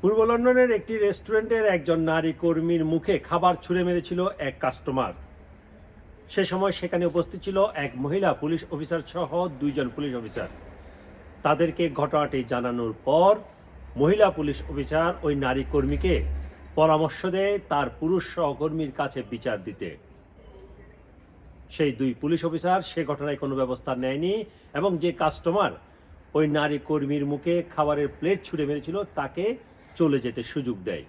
পূর্ব লন্ডনের একটি রেস্টুরেন্টের একজন নারী কর্মীর মুখে খাবার ছুঁড়ে মেরেছিল এক কাস্টমার। সে সময় সেখানে উপস্থিত ছিল এক মহিলা পুলিশ অফিসার সহ দুইজন পুলিশ অফিসার। তাদেরকে ঘটনাটি জানানোর পর মহিলা পুলিশ অফিসার ওই নারী কর্মীকে পরামর্শ দেয় তার পুরুষ সহকর্মীর কাছে বিচার দিতে। সেই দুই পুলিশ অফিসার সে ঘটনায় কোনো ব্যবস্থা নেয়নি এবং যে কাস্টমার ওই নারী কর্মীর মুখে খাবারের প্লেট ছুঁড়ে মেরেছিল তাকে চলে যেতে সুযোগ দেয়।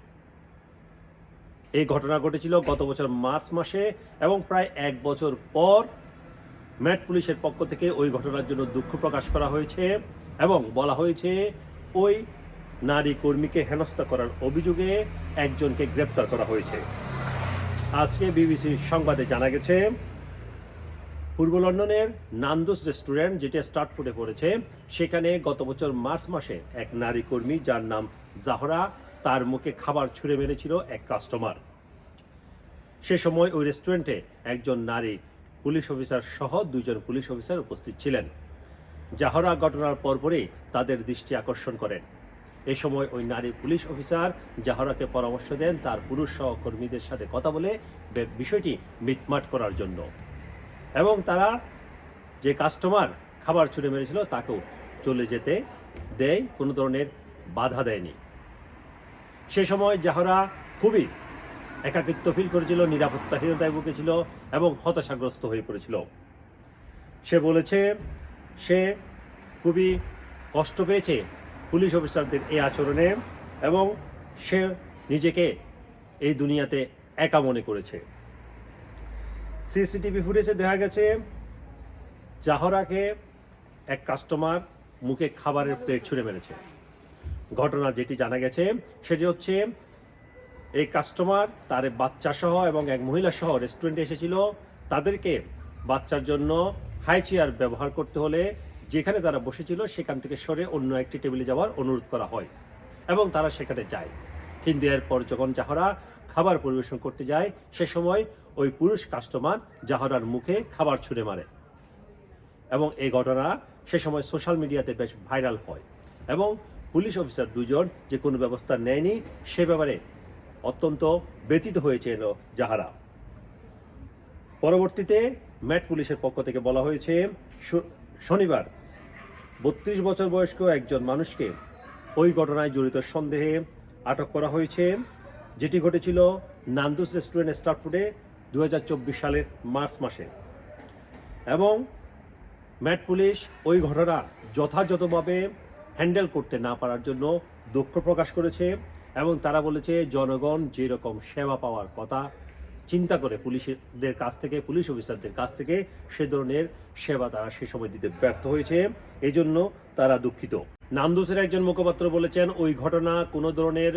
এই ঘটনা ঘটেছিল গত বছর মার্চ মাসে এবং প্রায় এক বছর পর ম্যাট পুলিশের পক্ষ থেকে ওই ঘটনার জন্য দুঃখ প্রকাশ করা হয়েছে এবং বলা হয়েছে ওই নারী কর্মীকে হেনস্থা করার অভিযোগে একজনকে গ্রেপ্তার করা হয়েছে। আজকে বিবিসির সংবাদে জানা গেছে পূর্ব লন্ডনের নান্দোস রেস্টুরেন্ট, যেটা স্টার্টফুডে পড়েছে, সেখানে গত বছর মার্চ মাসে এক নারী কর্মী, যার নাম জাহরা, তার মুখে খাবার ছুঁড়ে মেরেছিল এক কাস্টমার। সে সময় ওই রেস্টুরেন্টে একজন নারী পুলিশ অফিসার সহ দুইজন পুলিশ অফিসার উপস্থিত ছিলেন। জাহরা ঘটনার পরপরই তাদের দৃষ্টি আকর্ষণ করেন। এ সময় ওই নারী পুলিশ অফিসার জাহরাকে পরামর্শ দেন তার পুরুষ সহকর্মীদের সাথে কথা বলে বিষয়টি মিটমাট করার জন্য। এবং তারা যে কাস্টমার খাবার ছুঁড়ে মেরেছিল, তাকেও চলে যেতে দেয়, কোনো ধরনের বাধা দেয়নি। সে সময় জাহরা খুবই একাকিত্ব ফিল করেছিল, নিরাপত্তাহীনতায় ভুগেছিল এবং হতাশাগ্রস্ত হয়ে পড়েছিল। সে বলেছে, সে খুবই কষ্ট পেয়েছে পুলিশ অফিসারদের এই আচরণে এবং সে নিজেকে এই দুনিয়াতে একা মনে করেছে। সিসিটিভি ফুটেজে দেখা গেছে, জাহরাকে এক কাস্টমার মুখে খাবারের প্লেট ছুঁড়ে মেরেছে। ঘটনা যেটি জানা গেছে, সেটি হচ্ছে এই কাস্টমার তার বাচ্চা সহ এবং এক মহিলা সহ রেস্টুরেন্টে এসেছিল। তাদেরকে বাচ্চার জন্য হাই চেয়ার ব্যবহার করতে হলে যেখানে তারা বসেছিল সেখান থেকে সরে অন্য একটি টেবিলে যাওয়ার অনুরোধ করা হয় এবং তারা সেখানে যায়। কিন্তু এরপর যখন জাহরা খাবার পরিবেশন করতে যায়, সে সময় ওই পুরুষ কাস্টমার জাহরার মুখে খাবার ছুঁড়ে মারে। এবং এই ঘটনা সে সময় সোশ্যাল মিডিয়াতে বেশ ভাইরাল হয় এবং পুলিশ অফিসার দুজন যে কোনো ব্যবস্থা নেয়নি, সে ব্যাপারে অত্যন্ত ব্যতীত হয়েছে এলো যাহারা পরবর্তীতে ম্যাট পুলিশের পক্ষ থেকে বলা হয়েছে শনিবার বত্রিশ বছর বয়স্ক একজন মানুষকে ওই ঘটনায় জড়িত সন্দেহে আটক করা হয়েছে। যেটি ঘটেছিল নান্দুস রেস্টুরেন্ট স্টারফুডে দু সালের মার্চ মাসে। এবং ম্যাট পুলিশ ওই ঘটনা যথাযথভাবে হ্যান্ডেল করতে না পারার জন্য দুঃখ প্রকাশ করেছে এবং তারা বলেছে, জনগণ যেরকম সেবা পাওয়ার কথা, চিন্তা করে পুলিশদের কাছ থেকে, পুলিশ অফিসারদের কাছ থেকে সে ধরনের সেবা তারা সে সময় দিতে ব্যর্থ হয়েছে। এজন্য তারা দুঃখিত। নামদোসের একজন মুখপাত্র বলেছেন, ওই ঘটনা কোনো ধরনের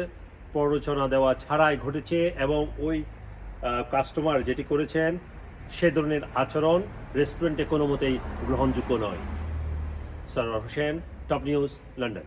প্ররোচনা দেওয়া ছাড়াই ঘটেছে এবং ওই কাস্টমার যেটি করেছেন, সে ধরনের আচরণ রেস্টুরেন্টে কোনো মতেই গ্রহণযোগ্য নয়। Sarwar Hossain top news London